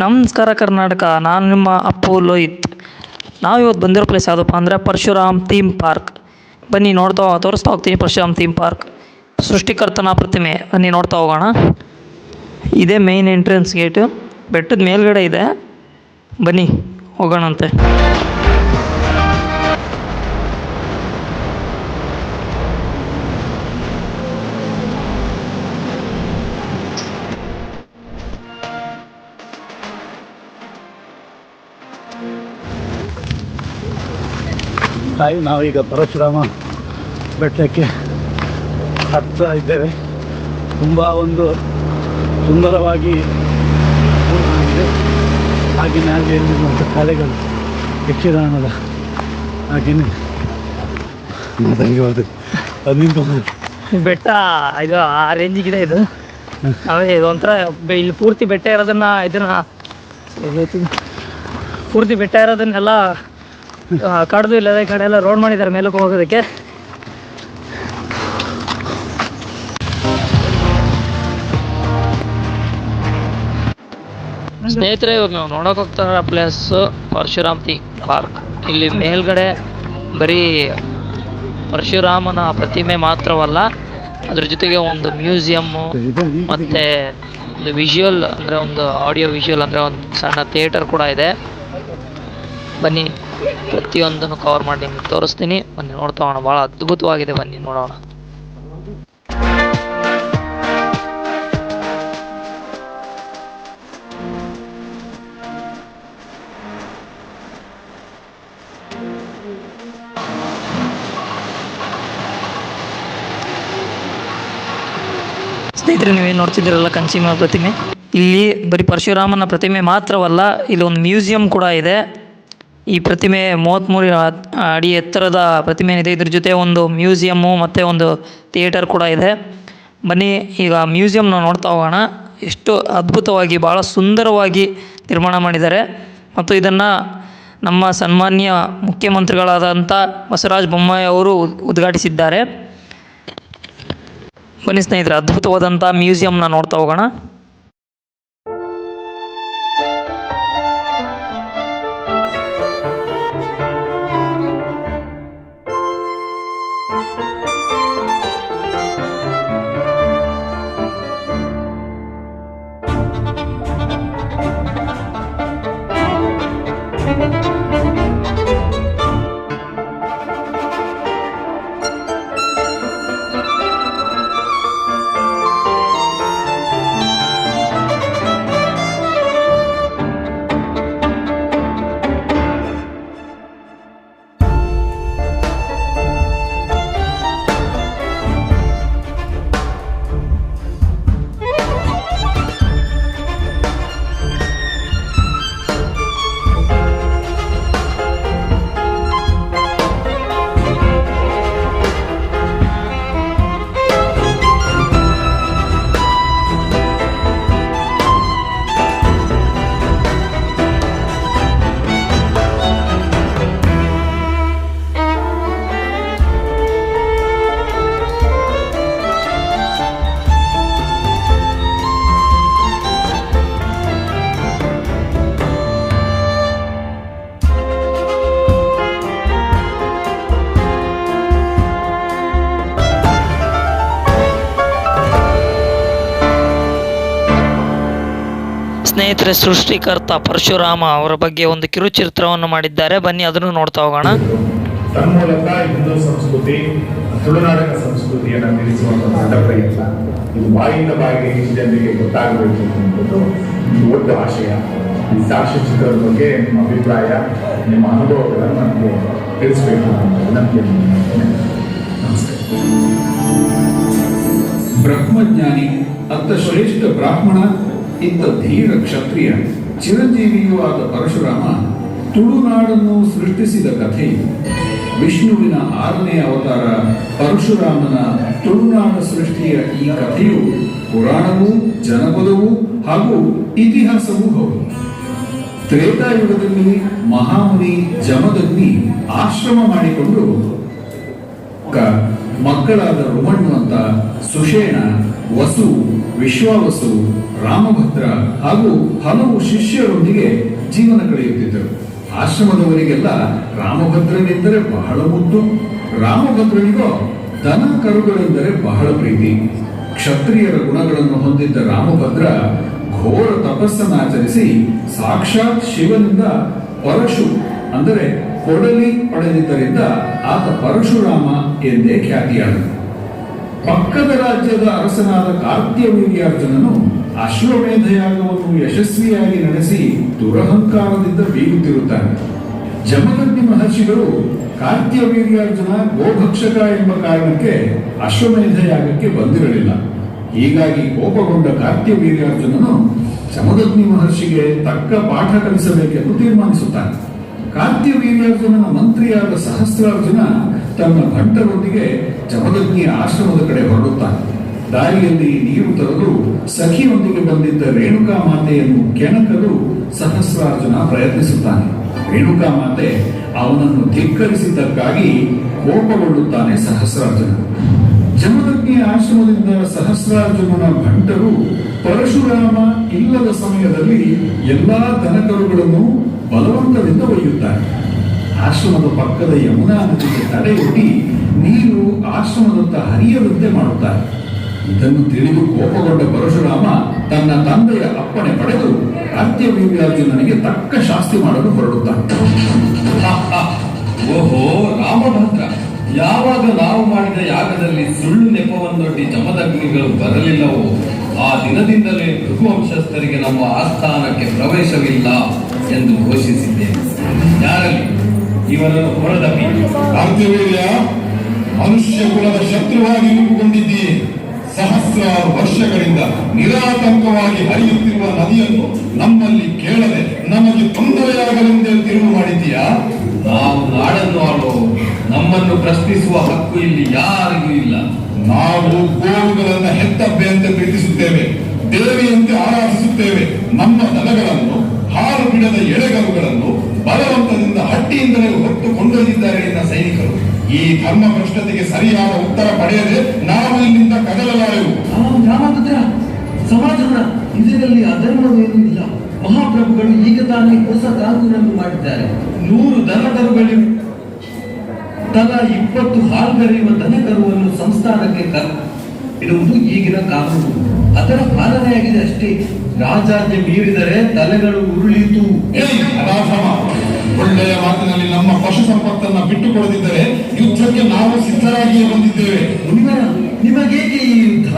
ನಮಸ್ಕಾರ ಕರ್ನಾಟಕ, ನಾನು ನಿಮ್ಮ ಅಪ್ಪು ಲೋಹಿತ್. ನಾವು ಇವತ್ತು ಬಂದಿರೋ ಪ್ಲೇಸ್ ಯಾವುದಪ್ಪ ಅಂದರೆ ಪರಶುರಾಮ್ ಥೀಮ್ ಪಾರ್ಕ್. ಬನ್ನಿ ನೋಡ್ತಾ ತೋರಿಸ್ತಾ ಹೋಗ್ತೀನಿ ಪರಶುರಾಮ್ ಥೀಮ್ ಪಾರ್ಕ್. ಸೃಷ್ಟಿಕರ್ತನ ಪ್ರತಿಮೆ, ಬನ್ನಿ ನೋಡ್ತಾ ಹೋಗೋಣ. ಇದೇ ಮೇಯ್ನ್ ಎಂಟ್ರೆನ್ಸ್ ಗೇಟು ಬೆಟ್ಟದ ಮೇಲ್ಗಡೆ ಇದೆ. ಬನ್ನಿ ಹೋಗೋಣಂತೆ. ಹಾಯ್ ನಾವೀಗ ಪರಶುರಾಮ ಬೆಟ್ಟಕ್ಕೆ ಹತ್ತಾ ಇದ್ದೇವೆ. ತುಂಬ ಒಂದು ಸುಂದರವಾಗಿ ಇದೆ ಹಾಗೆಯೇ ಹಾಗೆ ಇಲ್ಲಿರುವಂಥ ಕಲೆಗಳು ಯಕ್ಷಗಾನದ ಹಾಗೆಯೇ ಬೆಟ್ಟ, ಇದು ಆ ರೇಂಜಿಗಿದೆ ಇದು. ಅದೇ ಇದು ಒಂಥರ ಬೆ- ಇಲ್ಲಿ ಪೂರ್ತಿ ಬೆಟ್ಟ ಇರೋದನ್ನ ಇದನ್ನ ಪೂರ್ತಿ ಬೆಟ್ಟ ಇರೋದನ್ನೆಲ್ಲ ಕಡ್ದು ಇಲ್ಲ ಈ ಕಡೆ ಎಲ್ಲ ರೋಡ್ ಮಾಡಿದ್ದಾರೆ ಮೇಲಕ್ಕೆ ಹೋಗೋದಕ್ಕೆ. ಸ್ನೇಹಿತರೆ, ಇವಾಗ ನಾವು ನೋಡಕ್ ಹೋಗ್ತಾರ ಪ್ಲೇಸ್ ಪರಶುರಾಮ್ ಪಾರ್ಕ್. ಇಲ್ಲಿ ಮೇಲ್ಗಡೆ ಬರೀ ಪರಶುರಾಮನ ಪ್ರತಿಮೆ ಮಾತ್ರವಲ್ಲ, ಅದ್ರ ಜೊತೆಗೆ ಒಂದು ಮ್ಯೂಸಿಯಮ್ಮು ಮತ್ತೆ ಒಂದು ವಿಜುವಲ್ ಅಂದ್ರೆ ಒಂದು ಆಡಿಯೋ ವಿಜುವಲ್ ಅಂದ್ರೆ ಒಂದು ಸಣ್ಣ ಥಿಯೇಟರ್ ಕೂಡ ಇದೆ. ಬನ್ನಿ. ಪ್ರತಿಯೊಂದನ್ನು ಕವರ್ ಮಾಡಿ ನಿಮ್ಗೆ ತೋರಿಸ್ತೀನಿ. ಬನ್ನಿ, ನೋಡ್ತಾ ಹೋಗೋಣ. ಭಾಳ ಅದ್ಭುತವಾಗಿದೆ. ಬನ್ನಿ, ನೋಡೋಣ. ಸ್ನೇಹಿತರೆ ನೀವೇನು ನೋಡ್ತಿದ್ದೀರಲ್ಲ ಕಂಚಿಮ ಪ್ರತಿಮೆ? ಇಲ್ಲಿ ಬರೀ ಪರಶುರಾಮನ ಪ್ರತಿಮೆ ಮಾತ್ರವಲ್ಲ ಇಲ್ಲಿ ಒಂದು ಮ್ಯೂಸಿಯಂ ಕೂಡ ಇದೆ. ಈ ಪ್ರತಿಮೆ ಮೂವತ್ತ್ಮೂರು ಅಡಿ ಎತ್ತರದ ಪ್ರತಿಮೆ ಇದೆ ಇದ್ರ ಜೊತೆ ಒಂದು ಮ್ಯೂಸಿಯಮ್ಮು ಮತ್ತು ಒಂದು ಥಿಯೇಟರ್ ಕೂಡ ಇದೆ. ಬನ್ನಿ, ಈಗ ಮ್ಯೂಸಿಯಮ್ನ ನೋಡ್ತಾ ಹೋಗೋಣ. ಎಷ್ಟು ಅದ್ಭುತವಾಗಿ ಭಾಳ ಸುಂದರವಾಗಿ ನಿರ್ಮಾಣ ಮಾಡಿದ್ದಾರೆ. ಮತ್ತು ಇದನ್ನು ನಮ್ಮ ಸನ್ಮಾನ್ಯ ಮುಖ್ಯಮಂತ್ರಿಗಳಾದಂಥ ಬಸವರಾಜ ಬೊಮ್ಮಾಯಿ ಅವರು ಉದ್- ಉದ್ಘಾಟಿಸಿದ್ದಾರೆ. ಬನ್ನಿ ಸ್ನೇಹಿತರೆ, ಅದ್ಭುತವಾದಂಥ ಮ್ಯೂಸಿಯಮ್ನ ನೋಡ್ತಾ ಹೋಗೋಣ. ಸ್ನೇಹಿತರೆ ಸೃಷ್ಟಿಕರ್ತ ಪರಶುರಾಮ ಅವರ ಬಗ್ಗೆ ಒಂದು ಕಿರುಚಿತ್ರವನ್ನು ಮಾಡಿದ್ದಾರೆ. ಬನ್ನಿ ಅದನ್ನು ನೋಡ್ತಾ ಹೋಗೋಣ. ತನ್ಮೂಲಕ ಹಿಂದೂ ಸಂಸ್ಕೃತಿ ತುಳುನಾಡಿನ ಸಂಸ್ಕೃತಿಯನ್ನು ನಿಲ್ಲಿಸುವಂತಹ ದೊಡ್ಡ ಪ್ರಯತ್ನ ಇದು ಬಾಯಿಂದ ಬಾಯಿಗೆ ಜನರಿಗೆ ಗೊತ್ತಾಗಬೇಕು ಅನ್ನೋದು ಒಂದು ದೊಡ್ಡ ಆಶಯ. ಈ ಸಾಕ್ಷ್ಯ ಚಿತ್ರದ ಬಗ್ಗೆ ನಿಮ್ಮ ಅಭಿಪ್ರಾಯ ನಿಮ್ಮ ಅನುಭವಗಳನ್ನು ನನಗೆ ತಿಳಿಸಬೇಕು ಅಂತ ವಿನಂತಿ ನಮಸ್ಕಾರ ಬ್ರಹ್ಮಜ್ಞಾನಿ ಅತ್ತ ಶ್ರೇಷ್ಠ ಬ್ರಾಹ್ಮಣ ಇತ್ತ ಧೀರ ಕ್ಷತ್ರಿಯ ಚಿರಂಜೀವಿಯೂ ಆದ ಪರಶುರಾಮ ತುಳುನಾಡನ್ನು ಸೃಷ್ಟಿಸಿದ ಕಥೆ. ವಿಷ್ಣುವಿನ ಆರನೇ ಅವತಾರ ಪರಶುರಾಮನ ತುಳುನಾಡ ಸೃಷ್ಟಿಯ ಈ ಕಥೆಯು ಪುರಾಣವೂ, ಜನಪದವೂ ಹಾಗೂ ಇತಿಹಾಸವೂ ಹೌದು. ತ್ರೇತಾಯುಗದಲ್ಲಿ ಮಹಾಮುನಿ ಜಮದಗ್ನಿ ಆಶ್ರಮ ಮಾಡಿಕೊಂಡು ಮಕ್ಕಳಾದ ರುಮಣ್ಣು ಅಂತ ಸುಷೇಣ ವಸು, ವಿಶ್ವಾವಸು, ರಾಮಭದ್ರ ಹಾಗೂ ಹಲವು ಶಿಷ್ಯರೊಂದಿಗೆ ಜೀವನ ಕಳೆಯುತ್ತಿದ್ದರು. ಆಶ್ರಮದವರಿಗೆಲ್ಲ ರಾಮಭದ್ರನೆಂದರೆ ಬಹಳ ಮುದ್ದು ರಾಮಭದ್ರನಿಗೋ ದನ ಕರುಗಳೆಂದರೆ ಬಹಳ ಪ್ರೀತಿ. ಕ್ಷತ್ರಿಯರ ಗುಣಗಳನ್ನು ಹೊಂದಿದ್ದ ರಾಮಭದ್ರ ಘೋರ ತಪಸ್ಸನ್ನಾಚರಿಸಿ ಸಾಕ್ಷಾತ್ ಶಿವನಿಂದ ಪರಶು, ಅಂದರೆ ಕೊಡಲಿ ಪಡೆದಿದ್ದರಿಂದ ಆತ ಪರಶುರಾಮ ಎಂದೇ ಖ್ಯಾತಿಯಾದನು. ಪಕ್ಕದ ರಾಜ್ಯದ ಅರಸನಾದ ಕಾರ್ತ್ಯವೀರ್ಯಾರ್ಜುನನು ಅಶ್ವಮೇಧ ಯಾಗವನ್ನು ಯಶಸ್ವಿಯಾಗಿ ನಡೆಸಿ ದುರಹಂಕಾರದಿಂದ ಬೀಗುತ್ತಿರುತ್ತಾನೆ. ಜಮದಗ್ನಿ ಮಹರ್ಷಿಗಳು ಕಾರ್ತ್ಯವೀರ್ಯಾರ್ಜುನ ಗೋಭಕ್ಷಕ ಎಂಬ ಕಾರಣಕ್ಕೆ ಅಶ್ವಮೇಧ ಯಾಗಕ್ಕೆ ಬಂದಿರಲಿಲ್ಲ. ಹೀಗಾಗಿ ಕೋಪಗೊಂಡ ಕಾರ್ತ್ಯವೀರ್ಯಾರ್ಜುನನು ಜಮದಗ್ನಿ ಮಹರ್ಷಿಗೆ ತಕ್ಕ ಪಾಠ ಕಲಿಸಬೇಕೆಂದು ತೀರ್ಮಾನಿಸುತ್ತಾನೆ. ಕಾರ್ತ್ಯವೀರ್ಯಾರ್ಜುನನ ಮಂತ್ರಿಯಾದ ಸಹಸ್ರಾರ್ಜುನ ತನ್ನ ಭಟ್ಟರೊಂದಿಗೆ ಜಮದಗ್ನಿ ಆಶ್ರಮದ ಕಡೆ ಹೊರಡುತ್ತಾನೆ. ದಾರಿಯಲ್ಲಿ ನೀರು ತರಲು ಸಖಿಯೊಂದಿಗೆ ಬಂದಿದ್ದ ರೇಣುಕಾ ಮಾತೆಯನ್ನು ಕೆಣಕಲು ಸಹಸ್ರಾರ್ಜುನ ಪ್ರಯತ್ನಿಸುತ್ತಾನೆ. ರೇಣುಕಾ ಮಾತೆ ಅವನನ್ನು ಧಿಕ್ಕರಿಸಿದ್ದಕ್ಕಾಗಿ ಕೋಪಗೊಳ್ಳುತ್ತಾನೆ ಸಹಸ್ರಾರ್ಜುನ. ಜಮದಗ್ನಿ ಆಶ್ರಮದಿಂದ ಸಹಸ್ರಾರ್ಜುನನ ಭಂಟರು ಪರಶುರಾಮ ಇಲ್ಲದ ಸಮಯದಲ್ಲಿ ಎಲ್ಲಾ ದನಕರುಗಳನ್ನು ಬಲವಂತದಿಂದ ಒಯ್ಯುತ್ತಾರೆ. ಆಶ್ರಮದ ಪಕ್ಕದ ಯಮುನಾ ನದಿಗೆ ತಡೆಯೊಡ್ಡಿ ನೀರು ಆಶ್ರಮದತ್ತ ಹರಿಯದಂತೆ ಮಾಡುತ್ತಾರೆ. ಇದನ್ನು ತಿಳಿದು ಕೋಪಗೊಂಡ ಪರಶುರಾಮ ತನ್ನ ತಂದೆಯ ಅಪ್ಪಣೆ ಪಡೆದು ಕಾರ್ತ್ಯವೀರ್ಯಾರ್ಜುನನಿಗೆ ತಕ್ಕ ಶಾಸ್ತಿ ಮಾಡಲು ಹೊರಡುತ್ತಾನೆ. ಓಹೋ, ರಾಮಭದ್ರ, ಯಾವಾಗ ನಾವು ಮಾಡಿದ ಯಾಗದಲ್ಲಿ ಸುಳ್ಳು ನೆಪವನ್ನೊಡ್ಡಿ ಜಮದಗ್ನಿಗಳು ಬರಲಿಲ್ಲವೋ, ಆ ದಿನದಿಂದಲೇ ಭೃಗುವಂಶಸ್ಥರಿಗೆ ನಮ್ಮ ಆಸ್ಥಾನಕ್ಕೆ ಪ್ರವೇಶವಿಲ್ಲ ಎಂದು ಘೋಷಿಸಿದ್ದೇನೆ. ಯಾರಲ್ಲಿ? ಇವನನ್ನು ಹೊರದಪ್ಪಿ ಕಾರ್ತಿವೀರ್ಯ ಮನುಷ್ಯ ಕುಲದ ಶತ್ರುವಾಗಿ ರೂಪುಗೊಂಡಿದ್ದೀಯೆ ಸಹಸ್ರಾರು ವರ್ಷಗಳಿಂದ ನಿರಾತಂಕವಾಗಿ ಹರಿಯುತ್ತಿರುವ ನದಿಯನ್ನು ನಮ್ಮಲ್ಲಿ ಕೇಳದೆ ನಮಗೆ ತೊಂದರೆಯಾಗಲೆಂದೇ ತಿರುವು ಮಾಡಿದ್ದೀಯಾ? ನಾವು ನಾಡನ್ನು ಆಡೋ ನಮ್ಮನ್ನು ಪ್ರಶ್ನಿಸುವ ಹಕ್ಕು ಇಲ್ಲಿ ಯಾರಿಗೂ ಇಲ್ಲ. ನಾವು ಗೋವುಗಳನ್ನು ಹೆತ್ತಬ್ಬೆ ಅಂತ ಪ್ರೀತಿಸುತ್ತೇವೆ ದೇವಿಯಂತೆ ಆರಾಧಿಸುತ್ತೇವೆ ನಮ್ಮ ದನಗಳನ್ನು ಹಾಲು ಬಿಡದ ಎಳೆಗರುಗಳನ್ನು ಬಲವಂತದಿಂದ ಹಟ್ಟಿಯಿಂದಲೇ ಹೊತ್ತು ಕೊಂಡೊಯ್ದಿದ್ದಾರೆ ಎನ್ನ ಸೈನಿಕರು. ಈ ಧರ್ಮ ಭ್ರಷ್ಟತೆಗೆ ಸರಿಯಾದ ಉತ್ತರ ಪಡೆಯದೆ ನಾವು ಇಲ್ಲಿಂದ ಕದಲಲಾರೆವು. ಸಮಾಜದ ಇದರಲ್ಲಿ ಅಧರ್ಮವೇನೂ ಇಲ್ಲ. ಮಹಾಪ್ರಭುಗಳು ಈಗ ತಾನೇ ಹೊಸ ಕಾನೂನನ್ನು ಮಾಡಿದ್ದಾರೆ. ನೂರು ದನಕರುಗಳಿವೆ ತಲಾ ಇಪ್ಪತ್ತು ಹಾಲ್ಗರೆಯುವ ದನಕರುವನ್ನು ಸಂಸ್ಥಾನಕ್ಕೆ ಕ- ಇಡುವುದು ಈಗಿನ ಕಾನೂನು. ಅದರ ಪಾಲನೆಯಾಗಿದೆ ಅಷ್ಟೇ. ರಾಜಾಜ್ಞೆ ಮೀರಿದರೆ ತಲೆಗಳು ಉರುಳಿತು. ಒಳ್ಳೆಯ ಮಾತಿನಲ್ಲಿ ನಮ್ಮ ಪಶು ಸಂಪತ್ತನ್ನ ಬಿಟ್ಟು ಕೊಡದಿದ್ದರೆ ಯುದ್ಧಕ್ಕೆ ನಾವು ಸಿದ್ಧರಾಗಿಯೇ ಬಂದಿದ್ದೇವೆ. ನಿಮಗೇಕೆ ಈ ಯುದ್ಧ?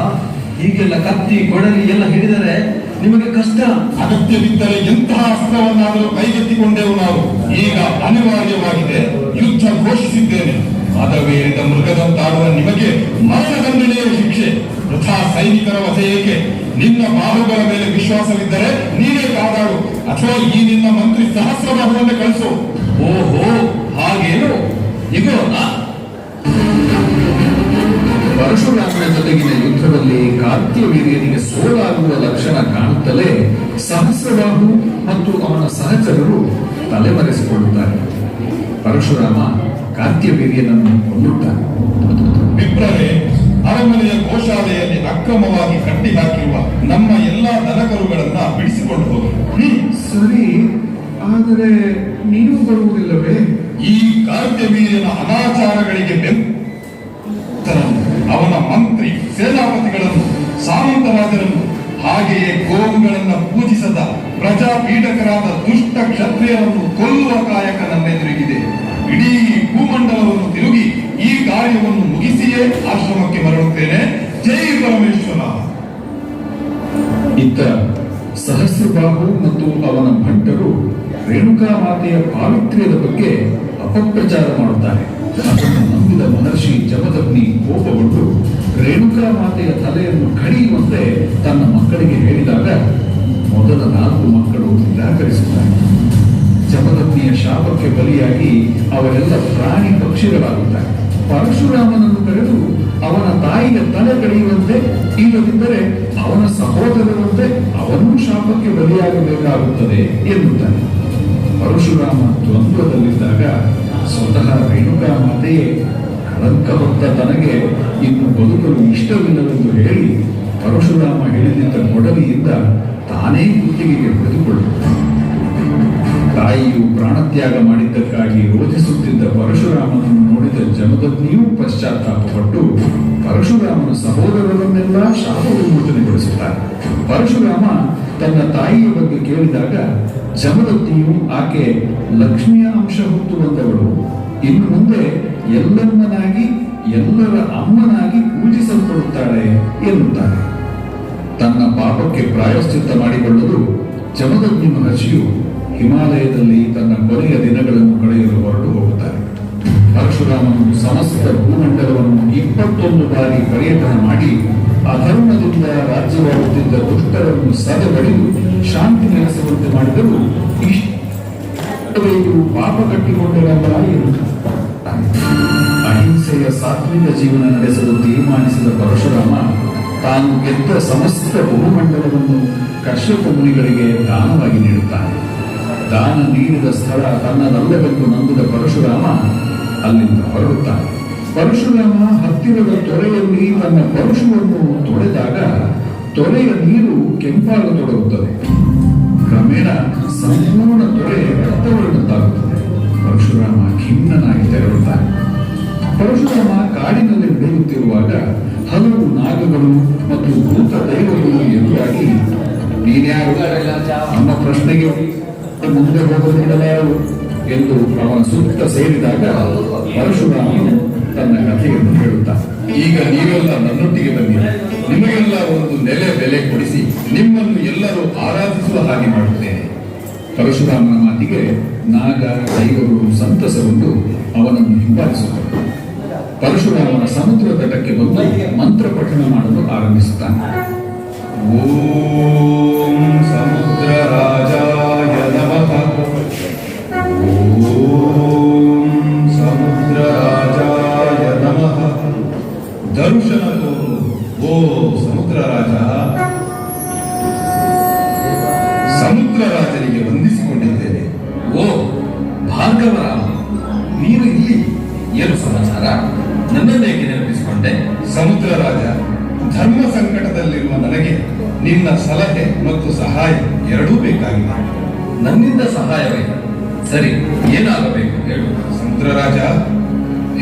ಹೀಗೆಲ್ಲ ಕತ್ತಿ ಕೊಡಲಿ ಎಲ್ಲ ಹಿಡಿದರೆ ನಿಮಗೆ ಕಷ್ಟ. ಅಗತ್ಯವಿದ್ದರೆ ಎಂತಹ ಅಸ್ತ್ರವನ್ನಾದರೂ ಕೈಗೆತ್ತಿಕೊಂಡೆವು ನಾವು. ಈಗ ಅನಿವಾರ್ಯವಾಗಿದೆ. ಯುದ್ಧ ಘೋಷಿಸಿದ್ದೇನೆ. ಮದವೇರಿದ ಮೃಗದಂತಾಡುವ ನಿಮಗೆ ಮರಣದಂಡನೆಯ ಶಿಕ್ಷೆ. ವೃಥಾ ಸೈನಿಕರ ವಧೆ ಏಕೆ ನಿನ್ನ ಬಾಹುಗಳ ಮೇಲೆ ವಿಶ್ವಾಸವಿದ್ದರೆ ನೀನೇ ಕಾದಾಡು. ಅಥವಾ ಈ ನಿನ್ನ ಮಂತ್ರಿ ಸಹಸ್ರಬಾಹುವನ್ನೇ ಕಳಿಸು. ಓಹೋ, ಹಾಗೇನು? ಇದು ಪರಶುರಾಮನ ಜೊತೆಗಿನ ಯುದ್ಧದಲ್ಲಿ ಕಾರ್ತ್ಯವೀರ್ಯನಿಗೆ ಸೋಲಾಗುವ ಲಕ್ಷಣ ಕಾಣುತ್ತಲೇ ಸಹಸ್ರಬಾಹು ಮತ್ತು ಅವನ ಸಹಚರರು ತಲೆಮರೆಸಿಕೊಳ್ಳುತ್ತಾರೆ. ಪರಶುರಾಮ ಕಾರ್ತ್ಯವೀರ್ಯನನ್ನು ಕೊಲ್ಲುತ್ತಾನೆ ಬಿಪ್ರವೇ ಅರಮನೆಯ ಗೋಶಾಲೆಯಲ್ಲಿ ಅಕ್ರಮವಾಗಿ ಕಟ್ಟಿ ಹಾಕಿರುವ ನಮ್ಮ ಎಲ್ಲಾ ದನಕರುಗಳನ್ನ ಬಿಡಿಸಿಕೊಂಡು ಹೋಗಿ. ಸರಿ ಆದರೆ ನೀನು ಬರುವುದಿಲ್ಲವೇ? ಈ ಕಾರ್ತ್ಯವೀರ್ಯನ ಅನಾಚಾರಗಳಿಗೆ ಅವನ ಮಂತ್ರಿ ಸೇನಾಪತಿಗಳನ್ನು ಸಾಮಂತರಾಜರನ್ನು ಹಾಗೆಯೇ ಗೋವುಗಳನ್ನ ಪೂಜಿಸದ ಪ್ರಜಾಪೀಠಕರಾದ ದುಷ್ಟ ಕ್ಷತ್ರಿಯರನ್ನು ಕೊಲ್ಲುವ ಕಾಯಕ ನನ್ನೆದುರಿಗಿದೆ ಇಡೀ ಭೂಮಂಡಲವನ್ನು ತಿರುಗಿ ಈ ಕಾರ್ಯವನ್ನು ಮುಗಿಸಿಯೇ ಆಶ್ರಮಕ್ಕೆ ಮರಳುತ್ತೇನೆ. ಜೈ ಪರಮೇಶ್ವರ. ಇತ್ತ ಸಹಸ್ರಬಾಹು ಮತ್ತು ಅವನ ಭಂಟರು ರೇಣುಕಾ ಮಾತೆಯ ಪಾವಿತ್ರ್ಯದ ಬಗ್ಗೆ ಅಪಪ್ರಚಾರ ಮಾಡುತ್ತಾರೆ. ಅದನ್ನು ನಂಬಿದ ಮಹರ್ಷಿ ಜಮದಗ್ನಿ ಕೋಪಗೊಂಡು ರೇಣುಕಾ ಮಾತೆಯ ತಲೆಯನ್ನು ಕಡಿಯುವಂತೆ ತನ್ನ ಮಕ್ಕಳಿಗೆ ಹೇಳಿದಾಗ ಮೊದಲ ನಾಲ್ಕು ಮಕ್ಕಳು ನಿರಾಕರಿಸುತ್ತಾರೆ. ಜಮದಗ್ನಿಯ ಶಾಪಕ್ಕೆ ಬಲಿಯಾಗಿ ಅವರೆಲ್ಲ ಪ್ರಾಣಿ ಪಕ್ಷಿಗಳಾಗುತ್ತಾರೆ. ಪರಶುರಾಮನನ್ನು ಕರೆದು ಅವನ ತಾಯಿಯ ತಲೆ ಕಡಿಯುವಂತೆ, ಇಲ್ಲದಿದ್ದರೆ ಅವನ ಸಹೋದರರಂತೆ ಅವನೂ ಶಾಪಕ್ಕೆ ಬಲಿಯಾಗಬೇಕಾಗುತ್ತದೆ ಎನ್ನುತ್ತಾನೆ ಪರಶುರಾಮ ದ್ವಂದ್ವದಲ್ಲಿದ್ದಾಗ ಸ್ವತಃ ರೇಣುಕಾ ಮಾತೆಯೇ ಕಳಂಕ ತನಗೆ ಇನ್ನು ಬದುಕಲು ಇಷ್ಟವಿಲ್ಲವೆಂದು ಹೇಳಿ ಪರಶುರಾಮ ಹಿಡಿದಿದ್ದ ಕೊಡಲಿಯಿಂದ ತಾನೇ ಕುತ್ತಿಗೆಗೆ ಹೊಡೆದುಕೊಳ್ಳುತ್ತಾನೆ ತಾಯಿಯು ಪ್ರಾಣತ್ಯಾಗ ಮಾಡಿದ್ದಕ್ಕಾಗಿ ರೋಧಿಸುತ್ತಿದ್ದ ಪರಶುರಾಮನನ್ನು ನೋಡಿದ ಜಮದಗ್ನಿಯೂ ಪಶ್ಚಾತ್ತಾಪಪಟ್ಟು ಪರಶುರಾಮನ ಸಹೋದರರನ್ನೆಲ್ಲ ಶಾಪ ವಿಮೋಚನೆಗೊಳಿಸುತ್ತಾರೆ ಪರಶುರಾಮ ತನ್ನ ತಾಯಿಯ ಬಗ್ಗೆ ಕೇಳಿದಾಗ, ಜಮದಗ್ನಿಯು ಆಕೆ ಲಕ್ಷ್ಮಿಯ ಅಂಶ ಹೊತ್ತು ಬಂದವಳು. ಇನ್ನು ಮುಂದೆ ಎಲ್ಲಮ್ಮನಾಗಿ, ಎಲ್ಲರ ಅಮ್ಮನಾಗಿ ಪೂಜಿಸಲ್ಪಡುತ್ತಾಳೆ ಎನ್ನುತ್ತಾರೆ ತನ್ನ ಪಾಪಕ್ಕೆ ಪ್ರಾಯಶ್ಚಿತ್ತ ಮಾಡಿಕೊಳ್ಳಲು ಜಮದಗ್ನಿ ಮಹರ್ಷಿಯು ಹಿಮಾಲಯದಲ್ಲಿ ತನ್ನ ಕೊನೆಯ ದಿನಗಳನ್ನು ಕಳೆಯಲು ಹೊರಟು ಹೋಗುತ್ತಾರೆ. ಪರಶುರಾಮನು ಸಮಸ್ತ ಭೂಮಂಡಲವನ್ನು ಇಪ್ಪತ್ತೊಂದು ಬಾರಿ ಪರ್ಯಟನ ಮಾಡಿ ಅಧರ್ಮದಿಂದ ರಾಜ್ಯವಾಗುತ್ತಿದ್ದ ದುಷ್ಟರನ್ನು ಸದೆಬಡಿದು ಶಾಂತಿ ನೆಲೆಸುವಂತೆ ಮಾಡಿದರು ಇಷ್ಟು ಪಾಪ ಎನ್ನುತ್ತಾರೆ ಅಹಿಂಸೆಯ ಸಾತ್ವಿಕ ಜೀವನ ನಡೆಸಲು ತೀರ್ಮಾನಿಸಿದ ಪರಶುರಾಮ ತಾನು ಗೆದ್ದ ಸಮಸ್ತ ಭೂಮಂಡಲವನ್ನು ಕಶ್ಯಪ ಮುನಿಗಳಿಗೆ ದಾನವಾಗಿ ನೀಡುತ್ತಾನೆ. ದಾನ ನೀಡಿದ ಸ್ಥಳ ತನ್ನದಲ್ಲವೆಂದು ನಂಬಿದ ಪರಶುರಾಮ ಅಲ್ಲಿಂದ ಹೊರಡುತ್ತಾನೆ. ಪರಶುರಾಮ ಹತ್ತಿರದ ತೊರೆಯಲ್ಲಿ ತನ್ನ ಪರಶುವನ್ನು ತೊಳೆದಾಗ ತೊರೆಯ ನೀರು ಕೆಂಪಾಗತೊಡಗುತ್ತದೆ ಕ್ರಮೇಣ ಸಂಪೂರ್ಣ ತೊರೆ ರಕ್ತವರ್ಣದ್ದಾಗುತ್ತದೆ. ಪರಶುರಾಮ ಖಿನ್ನನಾಗಿ ತೆರಳುತ್ತಾನೆ. ಪರಶುರಾಮ ಕಾಡಿನಲ್ಲಿ ಬೆಳೆಯುತ್ತಿರುವಾಗ ಹಲವು ನಾಗಗಳು ಮತ್ತು ಭೂತ ದೈವಗಳು ಎದುರಾಗಿ, ನೀನ್ಯಾರು ನಮ್ಮ ಪ್ರಶ್ನೆಗೆ ಮುಂದೆ ಹೋಗಲಿಡಲಾರು ಎಂದು ಅವನ ಸುತ್ತ ಸೇರಿದಾಗ ಪರಶುರಾಮನು ತನ್ನ ಕಥೆಯನ್ನು ಹೇಳುತ್ತಾನೆ ಈಗ ನೀವೆಲ್ಲ ನನ್ನೊಟ್ಟಿಗೆ ಬನ್ನಿ. ನಿಮಗೆಲ್ಲ ಒಂದು ನೆಲೆ ಬೆಲೆ ಕೊಡಿಸಿ ನಿಮ್ಮನ್ನು ಎಲ್ಲರೂ ಆರಾಧಿಸುವ ಹಾಗೆ ಮಾಡುತ್ತೇನೆ. ಪರಶುರಾಮನ ಮಾತಿಗೆ ನಾಗ ದೈವರು ಸಂತಸಗೊಂಡು ಅವನನ್ನು ಹಿಂಬಾಲಿಸುತ್ತಾರೆ. ಪರಶುರಾಮನ ಸಮುದ್ರ ತಟಕ್ಕೆ ಬಂದು ಮಂತ್ರ ಪಠಣ ಮಾಡಲು ಆರಂಭಿಸುತ್ತಾನೆ. ಓಂ ಸಮುದ್ರ ರಾಜಾಯ ನಮಃ ದರ್ಶನ ತೋರು ಓ ಸಮುದ್ರ ರಾಜ ಸಮುದ್ರ ರಾಜನಿಗೆ ವಂದಿಸಿಕೊಂಡಿದ್ದೇನೆ। ಓ ಭಾರ್ಗವರಾಮ ನೀನು ಇಲ್ಲಿ? ಏನು ಸಮಾಚಾರ? ನನ್ನನ್ನೇಕೆ ನೆನಪಿಸಿಕೊಂಡೆ? ಸಮುದ್ರ ರಾಜ ಧರ್ಮ ಸಂಕಟದಲ್ಲಿರುವ ನನಗೆ ನಿನ್ನ ಸಲಹೆ ಮತ್ತು ಸಹಾಯ ಎರಡೂ ಬೇಕಾಗಿದೆ. ನನ್ನಿಂದ ಸಹಾಯವೇ? ಸರಿ ಏನಾಗಬೇಕು ಹೇಳು. ಸಮುದ್ರ ರಾಜ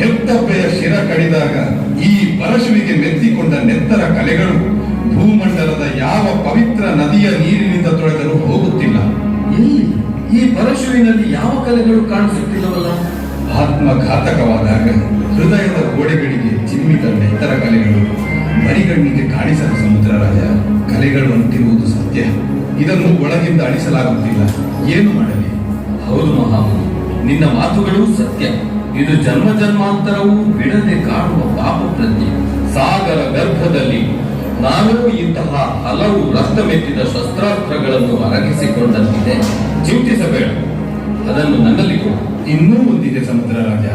ಹೆತ್ತಪ್ಪೆಯ ಶಿರ ಕಡಿದಾಗ ಈ ಪರಶುವಿಗೆ ಮೆತ್ತಿಕೊಂಡ ನೆತ್ತರ ಕಲೆಗಳು ಭೂಮಂಡಲದ ಯಾವ ಪವಿತ್ರ ನದಿಯ ನೀರಿನಿಂದ ತೊಳೆದರೂ ಹೋಗುತ್ತಿಲ್ಲ. ಈ ಪರಶುವಿನಲ್ಲಿ ಯಾವ ಕಲೆಗಳು ಕಾಣಿಸುತ್ತಿಲ್ಲವಲ್ಲ? ಆತ್ಮಘಾತಕವಾದಾಗ ಹೃದಯದ ಗೋಡೆಗಳಿಗೆ ಚಿಮ್ಮಿದ ನೆತ್ತರ ಕಲೆಗಳು ಮರಿಗಣ್ಣಿಗೆ ಕಾಣಿಸದ ಸಮುದ್ರ ರಾಜ ಕಲೆಗಳು ಅಂಟಿರುವುದು ಸತ್ಯ. ಇದನ್ನು ಒಳಗಿಂದ ಅಳಿಸಲಾಗುತ್ತಿಲ್ಲ. ಏನು ಮಾಡಲಿ? ಹೌದು ಮಹಾಮುನಿ ನಿನ್ನ ಮಾತುಗಳು ಸತ್ಯ. ಇದು ಜನ್ಮ ಜನ್ಮಾಂತರವೂ ಬಿಡದೆ ಕಾಡುವ ಪಾಪ ಪ್ರಜ್ಞೆ. ಸಾಗರ ಗರ್ಭದಲ್ಲಿ ನಾನು ಇಂತಹ ಹಲವು ರಕ್ತ ಮೆತ್ತಿದ ಶಸ್ತ್ರಾಸ್ತ್ರಗಳನ್ನು ಅರಗಿಸಿಕೊಂಡಂತಿದೆ. ಚಿಂತಿಸಬೇಡ. ಅದನ್ನು ನನ್ನಲ್ಲಿ ಇನ್ನೂ ಒಂದಿದೆ ಸಮುದ್ರ ರಾಜ.